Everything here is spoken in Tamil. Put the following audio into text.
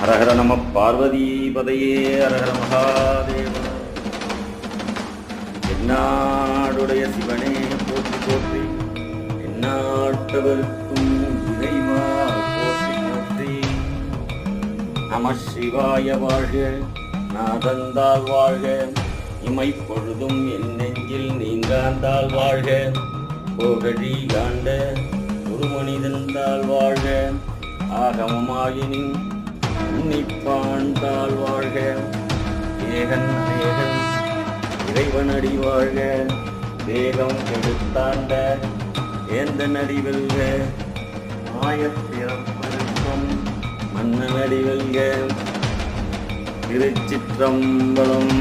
ஹரஹர நம பார்வதிபதையே ஹரஹர மகாதேவ. என்னாடுடைய சிவனே போற்றி போற்றி. என்னாட்டவருக்கும் இறைவா போற்றி போற்றி. நம சிவாய வாழ்க நாதந்தால் வாழ்க. இமை பொழுதும் என் நெஞ்சில் நீங்காந்தால் வாழ்க. போகழி காண்ட ஒரு மனிதந்தால் வாழ்க. ஆகமமாயினின் உன்னிப்பாண்டால் வாழ்க. ஏகன் ஏகன் இறைவன் அடி வாழ்க. வேகம் கெடுத்தாண்ட ஏந்த நடி வெல்க மாயப்பிறப்பருக்கும் மன்னன் அடி வெல்க. திருச்சிற்றம்பலம்